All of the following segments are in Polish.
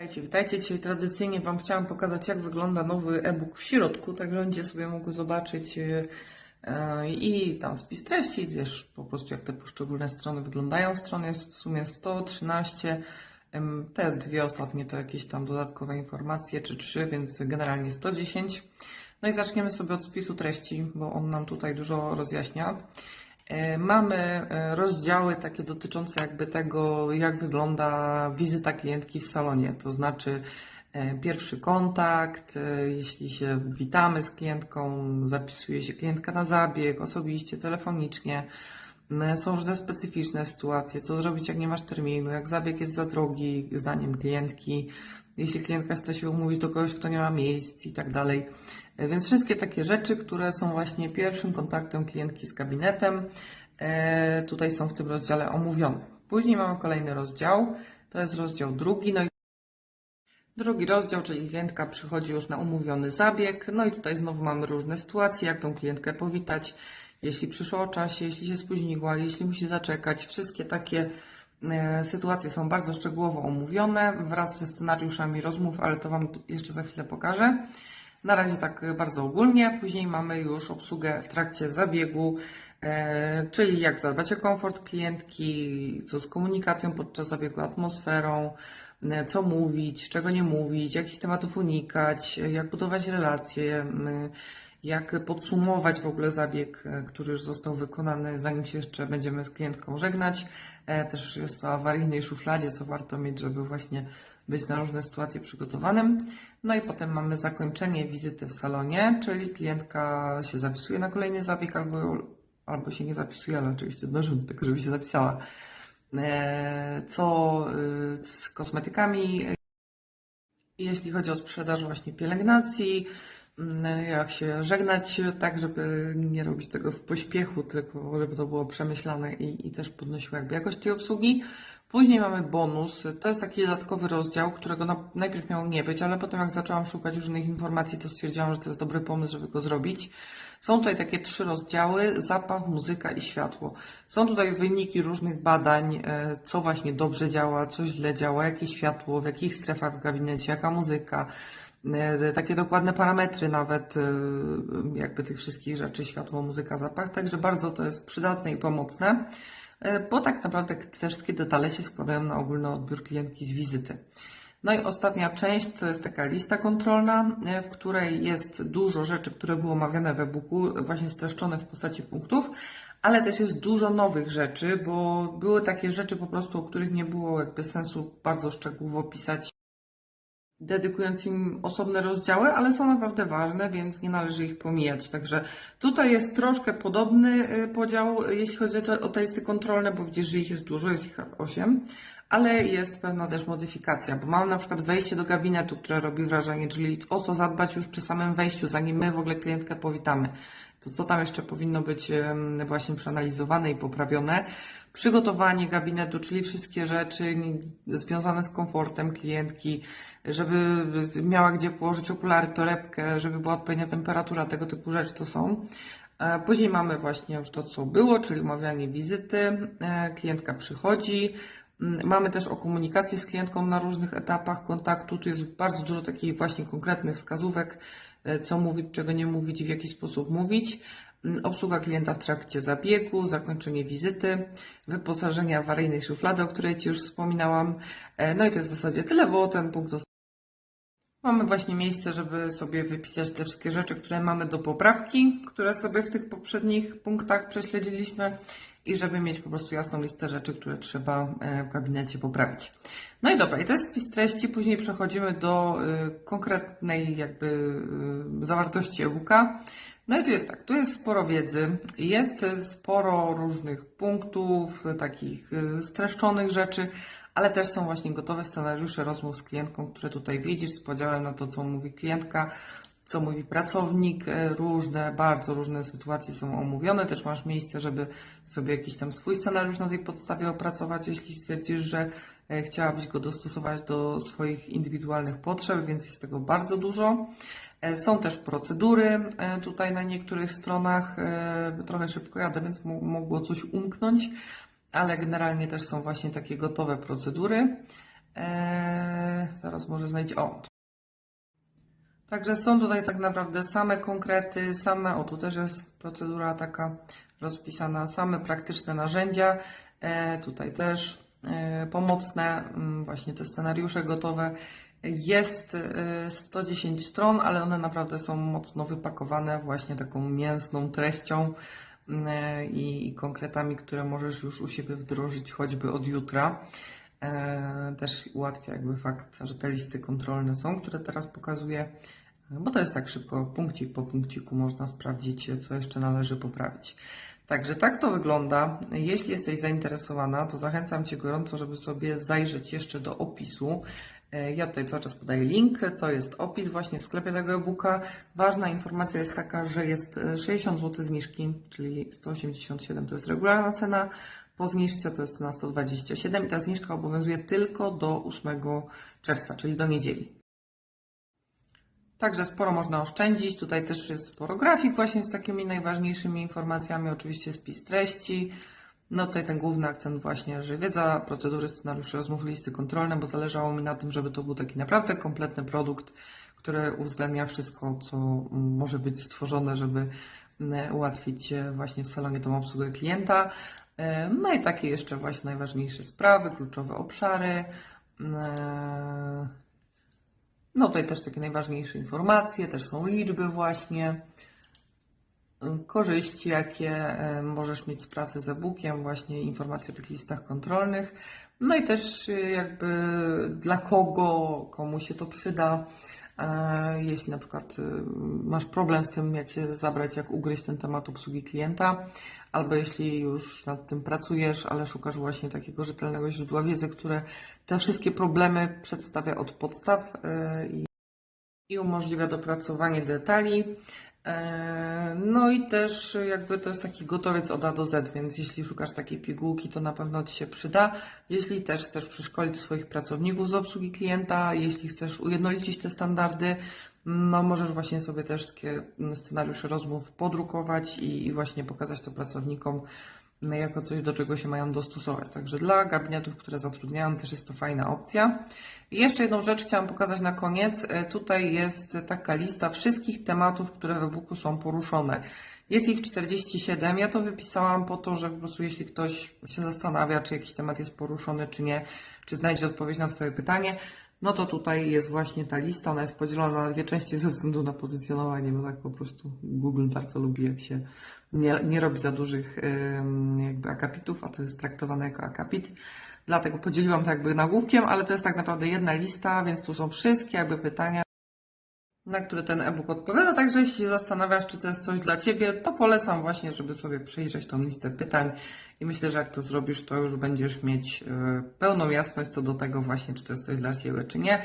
Witajcie, witajcie. Dzisiaj tradycyjnie Wam chciałam pokazać, jak wygląda nowy e-book w środku, tak że będziecie sobie mogły zobaczyć e, i tam spis treści, wiesz, po prostu jak te poszczególne strony wyglądają. Stron jest w sumie 113. em, Te dwie ostatnie to jakieś tam dodatkowe informacje, czy trzy, więc generalnie 110. No i zaczniemy sobie od spisu treści, bo on nam tutaj dużo rozjaśnia. E, Mamy e, rozdziały takie dotyczące jakby tego, jak wygląda wizyta klientki w salonie, to znaczy e, pierwszy kontakt, jeśli się witamy z klientką, zapisuje się klientka na zabieg, osobiście, telefonicznie. Są różne specyficzne sytuacje, co zrobić jak nie masz terminu, jak zabieg jest za drogi, zdaniem klientki, jeśli klientka chce się umówić do kogoś, kto nie ma miejsc i tak dalej. Więc wszystkie takie rzeczy, które są właśnie pierwszym kontaktem klientki z gabinetem, e, tutaj są w tym rozdziale omówione. Później mamy kolejny rozdział, to jest rozdział drugi, no i Drugi rozdział, czyli klientka przychodzi już na umówiony zabieg. No i tutaj znowu mamy różne sytuacje, jak tą klientkę powitać, jeśli przyszło o czasie, jeśli się spóźniła, jeśli musi zaczekać. Wszystkie takie e, sytuacje są bardzo szczegółowo omówione wraz ze scenariuszami rozmów, ale to Wam jeszcze za chwilę pokażę. Na razie tak bardzo ogólnie, później mamy już obsługę w trakcie zabiegu, e, czyli jak zadbać o komfort klientki, co z komunikacją podczas zabiegu, atmosferą, e, co mówić, czego nie mówić, jakich tematów unikać, e, jak budować relacje, jak podsumować w ogóle zabieg, e, który już został wykonany, zanim się jeszcze będziemy z klientką żegnać. E, Też jest o awaryjnej szufladzie, co warto mieć, żeby właśnie być na różne sytuacje przygotowanym. No i potem mamy zakończenie wizyty w salonie, czyli klientka się zapisuje na kolejny zabieg albo, albo się nie zapisuje, ale oczywiście dążymy do tego, żeby się zapisała. E, Co y, z kosmetykami, jeśli chodzi o sprzedaż właśnie pielęgnacji, mm, jak się żegnać, tak żeby nie robić tego w pośpiechu, tylko żeby to było przemyślane i, i też podnosiło jakby jakość tej obsługi. Później mamy bonus. To jest taki dodatkowy rozdział, którego na, najpierw miało nie być, ale potem jak zaczęłam szukać różnych informacji, to stwierdziłam, że to jest dobry pomysł, żeby go zrobić. Są tutaj takie trzy rozdziały: zapach, muzyka i światło. Są tutaj wyniki różnych badań, e, co właśnie dobrze działa, co źle działa, jakie światło, w jakich strefach w gabinecie, jaka muzyka. E, Takie dokładne parametry nawet e, jakby tych wszystkich rzeczy, światło, muzyka, zapach, także bardzo to jest przydatne i pomocne, bo tak naprawdę te wszystkie detale się składają na ogólny odbiór klientki z wizyty. No i ostatnia część to jest taka lista kontrolna, e, w której jest dużo rzeczy, które były omawiane w e-booku, właśnie streszczone w postaci punktów, ale też jest dużo nowych rzeczy, bo były takie rzeczy po prostu, o których nie było jakby sensu bardzo szczegółowo pisać dedykując im osobne rozdziały, ale są naprawdę ważne, więc nie należy ich pomijać. Także tutaj jest troszkę podobny y, podział, jeśli chodzi o- o te listy kontrolne, bo widzisz, że ich jest dużo, jest ich 8, ale jest pewna też modyfikacja, bo mam na przykład wejście do gabinetu, które robi wrażenie, czyli o co zadbać już przy samym wejściu, zanim my w ogóle klientkę powitamy. To co tam jeszcze powinno być właśnie przeanalizowane i poprawione. Przygotowanie gabinetu, czyli wszystkie rzeczy związane z komfortem klientki, żeby miała gdzie położyć okulary, torebkę, żeby była odpowiednia temperatura, tego typu rzeczy to są. E, Później mamy właśnie już to, co było, czyli omawianie wizyty. E, Klientka przychodzi. Mm, Mamy też o komunikacji z klientką na różnych etapach kontaktu. Tu jest bardzo dużo takich właśnie konkretnych wskazówek, co mówić, czego nie mówić i w jaki sposób mówić. Mm, Obsługa klienta w trakcie zabiegu, zakończenie wizyty, wyposażenie awaryjnej szuflady, o której Ci już wspominałam. E, No i to jest w zasadzie tyle, bo ten punkt Mamy właśnie miejsce, żeby sobie wypisać te wszystkie rzeczy, które mamy do poprawki, które sobie w tych poprzednich punktach prześledziliśmy i żeby mieć po prostu jasną listę rzeczy, które trzeba e, w gabinecie poprawić. No i dobra, i to jest spis treści. Później przechodzimy do y, konkretnej jakby y, zawartości e-booka. No i tu jest tak, tu jest sporo wiedzy, jest sporo różnych punktów, takich streszczonych rzeczy, ale też są właśnie gotowe scenariusze rozmów z klientką, które tutaj widzisz z podziałem na to, co mówi klientka, co mówi pracownik. E, Różne, bardzo różne sytuacje są omówione. Też masz miejsce, żeby sobie jakiś tam swój scenariusz na tej podstawie opracować, jeśli stwierdzisz, że e, chciałabyś go dostosować do swoich indywidualnych potrzeb, więc jest tego bardzo dużo. E, Są też procedury tutaj na niektórych stronach. Trochę szybko jadę, więc mo- mogło coś umknąć ale generalnie też są właśnie takie gotowe procedury. Eee, zaraz może znajdzie. O. Także są tutaj tak naprawdę same konkrety, same, o tu też jest procedura taka rozpisana, same praktyczne narzędzia. E, tutaj też e, pomocne, mm, właśnie te scenariusze gotowe. Jest e, 110 stron, ale one naprawdę są mocno wypakowane właśnie taką mięsną treścią e, i, i konkretami, które możesz już u siebie wdrożyć choćby od jutra. E, Też ułatwia jakby fakt, że te listy kontrolne są, które teraz pokazuję, bo to jest tak szybko, punkcik po punkciku można sprawdzić, co jeszcze należy poprawić. Także tak to wygląda. Jeśli jesteś zainteresowana, to zachęcam Cię gorąco, żeby sobie zajrzeć jeszcze do opisu. E, Ja tutaj cały czas podaję link, to jest opis właśnie w sklepie tego e-booka. Ważna informacja jest taka, że jest e, 60 zł zniżki, czyli 187 to jest regularna cena, po zniżce to jest cena 127 i ta zniżka obowiązuje tylko do 8 czerwca, czyli do niedzieli. Także sporo można oszczędzić. Tutaj też jest sporo grafik właśnie z takimi najważniejszymi informacjami, oczywiście spis treści. No tutaj ten główny akcent właśnie, że wiedza, procedury, scenariusze, rozmów, listy kontrolne, bo zależało mi na tym, żeby to był taki naprawdę kompletny produkt, który uwzględnia wszystko, co mm, może być stworzone, żeby mm, ułatwić właśnie w salonie tą obsługę klienta. E, No i takie jeszcze właśnie najważniejsze sprawy, kluczowe obszary. e, no tutaj też takie najważniejsze informacje, też są liczby właśnie, korzyści, jakie y, możesz mieć z pracy z e-bookiem, właśnie informacje o tych listach kontrolnych. No i też y, jakby dla kogo, komu się to przyda. E, Jeśli na przykład masz problem z tym, jak się zabrać, jak ugryźć ten temat obsługi klienta, albo jeśli już nad tym pracujesz, ale szukasz właśnie takiego rzetelnego źródła wiedzy, które te wszystkie problemy przedstawia od podstaw e, i umożliwia dopracowanie detali. E, No i też jakby to jest taki gotowiec od A do Z, więc jeśli szukasz takiej pigułki, to na pewno Ci się przyda. Jeśli też chcesz przeszkolić swoich pracowników z obsługi klienta, jeśli chcesz ujednolicić te standardy, no możesz właśnie sobie też scenariusze rozmów podrukować i, właśnie pokazać to pracownikom jako coś, do czego się mają dostosować. Także dla gabinetów, które zatrudniają, też jest to fajna opcja. I jeszcze jedną rzecz chciałam pokazać na koniec. E, Tutaj jest taka lista wszystkich tematów, które w e-booku są poruszone. Jest ich 47. Ja to wypisałam po to, że po prostu jeśli ktoś się zastanawia, czy jakiś temat jest poruszony, czy nie, czy znajdzie odpowiedź na swoje pytanie, no to tutaj jest właśnie ta lista. Ona jest podzielona na dwie części ze względu na pozycjonowanie, bo tak po prostu Google bardzo lubi, jak się nie, nie robi za dużych jakby akapitów, a to jest traktowane jako akapit. Dlatego podzieliłam to jakby nagłówkiem, ale to jest tak naprawdę jedna lista, więc tu są wszystkie jakby pytania, na które ten e-book odpowiada. Także jeśli się zastanawiasz, czy to jest coś dla Ciebie, to polecam właśnie, żeby sobie przejrzeć tą listę pytań i myślę, że jak to zrobisz, to już będziesz mieć e, pełną jasność co do tego właśnie, czy to jest coś dla Ciebie, czy nie.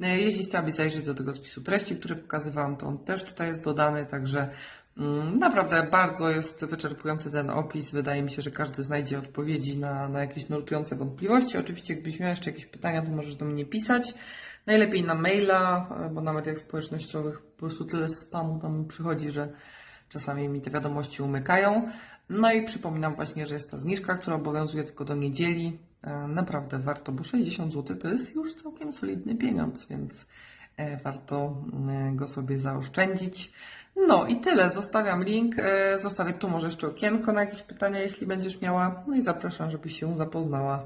E, Jeśli chciałabyś zajrzeć do tego spisu treści, który pokazywałam, to on też tutaj jest dodany, także mm, naprawdę bardzo jest wyczerpujący ten opis. Wydaje mi się, że każdy znajdzie odpowiedzi na, na jakieś nurtujące wątpliwości. Oczywiście, jakbyś miał jeszcze jakieś pytania, to możesz do mnie pisać. Najlepiej na maila, bo na mediach społecznościowych po prostu tyle spamu tam przychodzi, że czasami mi te wiadomości umykają. No i przypominam właśnie, że jest ta zniżka, która obowiązuje tylko do niedzieli. E, Naprawdę warto, bo 60 zł to jest już całkiem solidny pieniądz, więc e, warto e, go sobie zaoszczędzić. No i tyle. Zostawiam link. Zostawię tu może jeszcze okienko na jakieś pytania, jeśli będziesz miała. No i zapraszam, żebyś się zapoznała.